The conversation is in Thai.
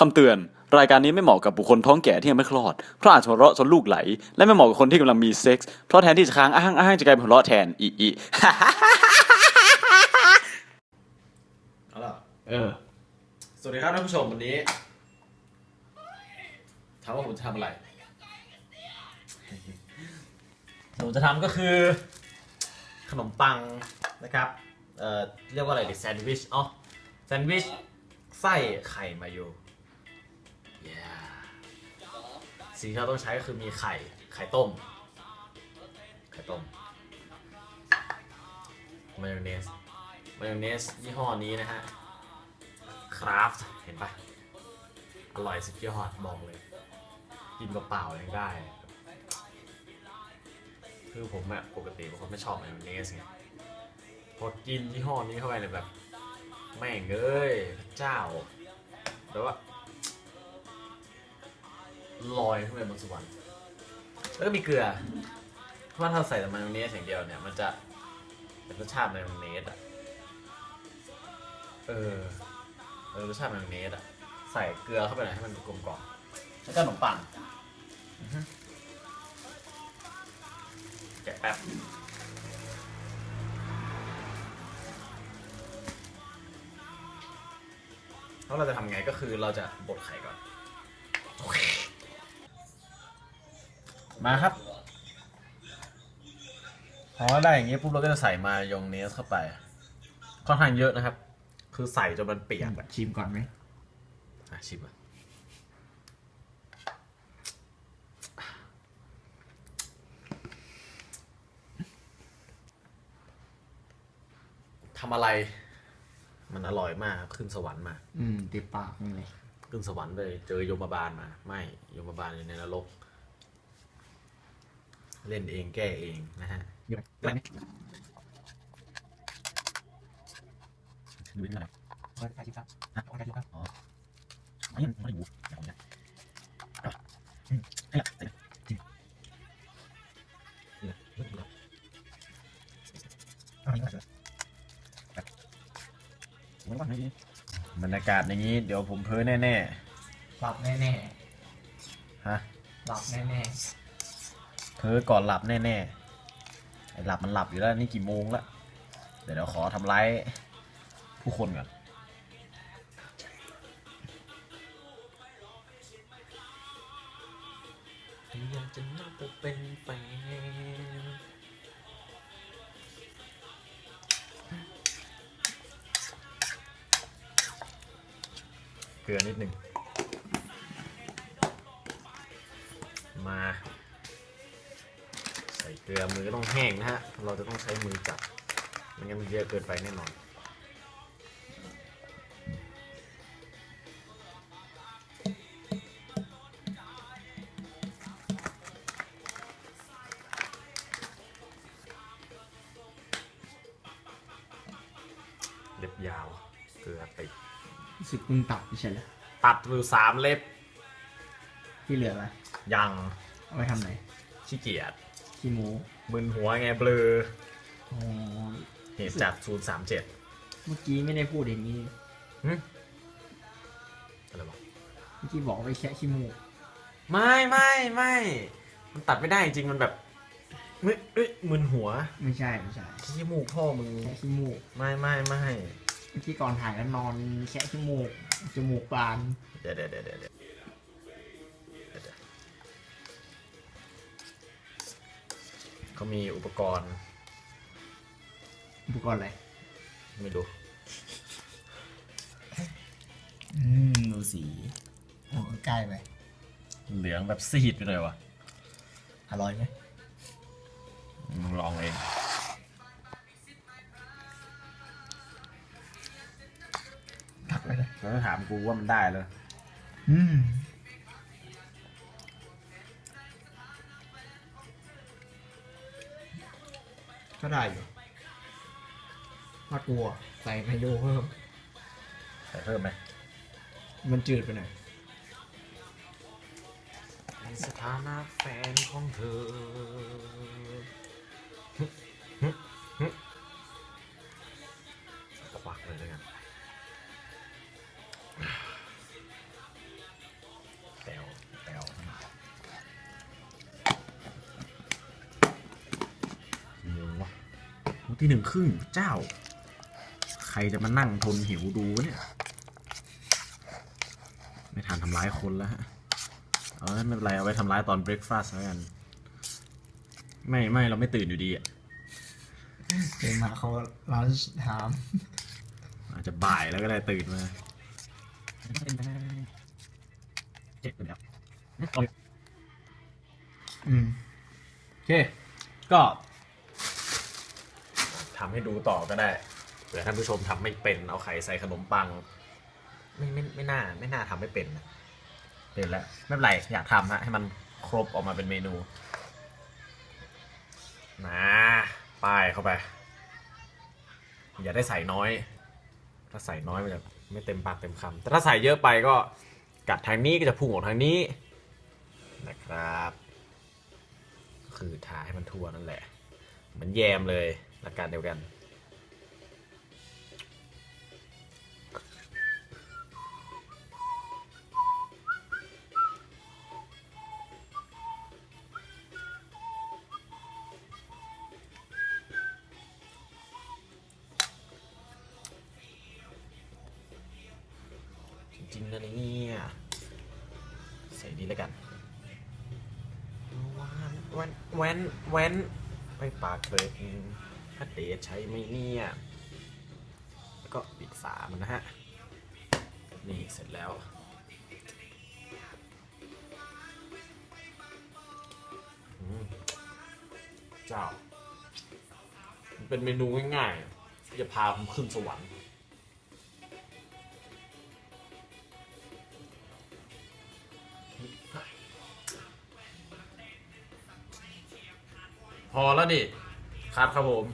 คำเตือน รายการนี้ไม่เหมาะกับบุคคลท้องแก่ที่ยังไม่คลอด เพราะอาจจะหัวเราะจนลูกไหล และไม่เหมาะกับคนที่กำลังมีเซ็กส์เพราะแทนที่จะค้างอ้างอ้างจะกลายเป็นหัวเราะแทนอีอีเอาล่ะเออ สวัสดีครับท่านผู้ชมวันนี้ถามว่าผมจะทำอะไร ผมจะทำก็คือ ขนมปังนะครับ เอ่อ เรียกว่าอะไรดิแซนด์วิชอ๋อแซนด์วิชไส้ไข่มาอยู่ สิ่งที่เราต้องใช้ก็คือมีไข่ ไข่ต้ม ไข่ต้ม มายองเนส มายองเนสยี่ห้อนี้นะฮะ คราฟเห็นปะอร่อยสุดยอดบอกเลย กินเปล่าๆยังได้ คือผมอะปกติเป็นคนไม่ชอบมายองเนสไง พอกินยี่ห้อนี้เข้าไปเลยแบบ แม่งเอ้ยพระเจ้าแต่ว่า ลอยขึ้นไปบนสวรรค์แล้วก็มีเกลือเพราะว่าถ้าใส่แต่มายองเนสอย่างเดียวเนี่ยมันจะเป็นรสชาติมายองเนสอะเออเออรสชาติมายองเนสอะใส่เกลือเข้าไปหน่อยให้มันกลมกล่อมแล้วก็ขนมปังแกะแป๊บแล้วเราจะทำไงก็คือเราจะบดไข่ก่อน มาครับพอได้อย่างนี้ปุ๊บเราก็จะใส่มายองเนสเข้าไป ค่อนข้างเยอะนะครับ คือใส่จนมันเปียกอะชิมก่อนไหมอะชิมอะทำอะไร มันอร่อยมากครับขึ้นสวรรค์มา อืมติดปากนี่เลย ขึ้นสวรรค์เลย เจอโยมบาลมา ไม่โยมบาลอยู่ในนรก เล่นเองแก้เองนะฮะเดี๋ยวอะไรนี่ดูนี่อะไรร้อยแปดสิบครับอะร้อยแปดสิบครับอ๋อไม่ยังไม่อยู่เดี๋ยวผมจะอะอืมให้ละใส่ละจริงนี่ละนี่ละเอาอันนี้ก่อนเถอะแบบผมว่าไม่ดีบรรยากาศอย่างนี้ เดี๋ยวผมเพ้อแน่หลับแน่ๆ ฮะๆหลับแน่ เพ้อก่อนหลับแน่ๆไอ้หลับมันหลับอยู่แล้วนี่กี่โมงละเดี๋ยวเราขอทำร้ายผู้คนก่อนอยากจะนับเป็นแฟนเกลือนิดหนึ่งมา ส่เกลือมือก็ต้องแห้งนะฮะ เราจะต้องใช้มือจับไม่งั้นมันเยอะเกินไปแน่นอนเล็บยาว เกลือติดๆรู้สึกมึงตับไม่ใช่เหรอตัดมือสามเล็บที่เหลืออะไรยังเอาไปทำไหน ขี้เกียจ ขี้หมูมึนหัวไงเบลออ๋อเหตุจาก037เมื่อกี้ไม่ได้พูดอย่างนี้หึอะไรวะเมื่อกี้บอกไปแค่ขี้มูกไม่ไม่ไม่มันตัดไม่ได้จริงๆมันแบบเอ้ยเอ้ยมึนหัวไม่ใช่ไม่ใช่ขี้มูกพ่อมึงแค่ขี้มูกไม่ไม่ไม่เมื่อกี้ก่อนถ่ายแล้วนอนแค่ขี้มูกจมูกบานเดี๋ยวเดี๋ยวเดี๋ยวเดี๋ยว เขามีอุปกรณ์ อุปกรณ์อะไร ไม่รู้ อืมดูสีโอ้ใกล้ไปเหลืองแบบซีดไปเลยวะอร่อยไหมมึงลองเองตักไปเลยแล้วถามกูว่ามันได้เลยอืม ได้อยู่ถ้ากลัว ใส่ไมโยเพิ่ม ใส่เพิ่มไหมมันจืดไปหน่อยในสถานะแฟนของเธอ ที่หนึ่งครึ่งเจ้า ใครจะมานั่งทนหิวดูวะเนี่ย ไม่ทันทำร้ายคนแล้วฮะเอาไม่เป็นไรเอาไว้ทำร้ายตอนเบรคฟาสต์แล้วกัน ไม่ไม่เราไม่ตื่นอยู่ดีอะเดินมาเขาลันช์ไทม์อาจจะบ่ายแล้วก็ได้ตื่นมาเจ็บไปแล้วอืมโอเค ก็ ทำให้ดูต่อก็ได้เผื่อท่านผู้ชมทำไม่เป็นเอาไข่ใส่ขนมปัง ไม่ไม่ไม่น่าไม่น่าทำไม่เป็นนะเป็นแล้วไม่เป็นไรอยากทำฮะให้มันครบออกมาเป็นเมนูนะป้ายเข้าไป อย่าได้ใส่น้อย ถ้าใส่น้อยมันจะไม่เต็มปากเต็มคำแต่ถ้าใส่เยอะไปก็กัดทางนี้ก็จะพุ่งออกทางนี้นะครับ คือทาให้มันทั่วนั่นแหละ เหมือนแยมเลย หลักการเดียวกัน จริงๆนะเนี่ยใส่ดีแล้วกันแว้นแว้นแว้นไปปากเกรด ถ้าเดชใช้ไม่เนี่ย แล้วก็ปิดฝามันนะฮะ นี่เสร็จแล้วเจ้ามันเป็นเมนูง่ายๆที่จะพาผมขึ้นสวรรค์พอแล้วดิครับครับผม